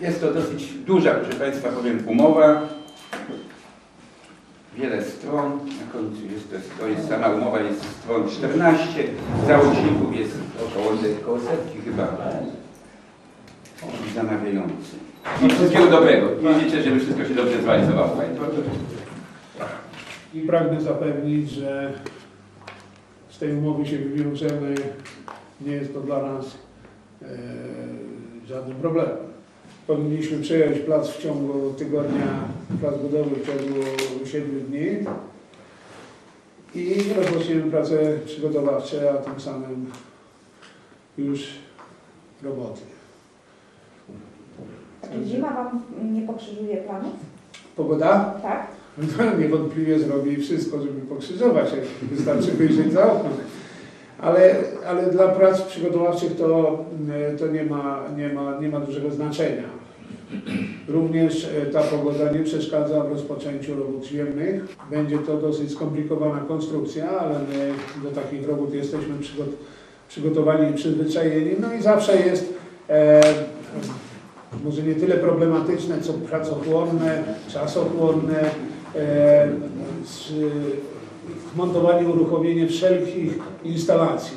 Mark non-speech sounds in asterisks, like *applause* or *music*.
Jest to dosyć duża, proszę Państwa, powiem, umowa. Wiele stron. Na końcu jest to, to jest sama umowa, jest stron 14. Załączników jest około, około setki chyba. Zamawiający. I wszystkiego dobrego. I życzę, żeby wszystko się dobrze zrealizowało. I pragnę zapewnić, że z tej umowy się wywiążemy. Nie jest to dla nas e, żadnym problemem. Powinniśmy przejąć plac w ciągu tygodnia, plac budowy w ciągu 7 dni i rozpoczniemy prace przygotowawcze, a tym samym już roboty. Czy zima Wam nie pokrzyżuje planów? Pogoda? Tak? No, *laughs* niewątpliwie zrobi wszystko, żeby pokrzyżować, jak wystarczy wyjrzeć za okno. Ale, ale dla prac przygotowawczych to, mm, to nie, ma, nie, ma, nie ma dużego znaczenia. Również e, ta pogoda nie przeszkadza w rozpoczęciu robót ziemnych. Będzie to dosyć skomplikowana konstrukcja, ale my do takich robót jesteśmy przygot, przygotowani i przyzwyczajeni. No i zawsze jest e, może nie tyle problematyczne, co pracochłonne, czasochłonne, e, z, montowanie, uruchomienie wszelkich instalacji.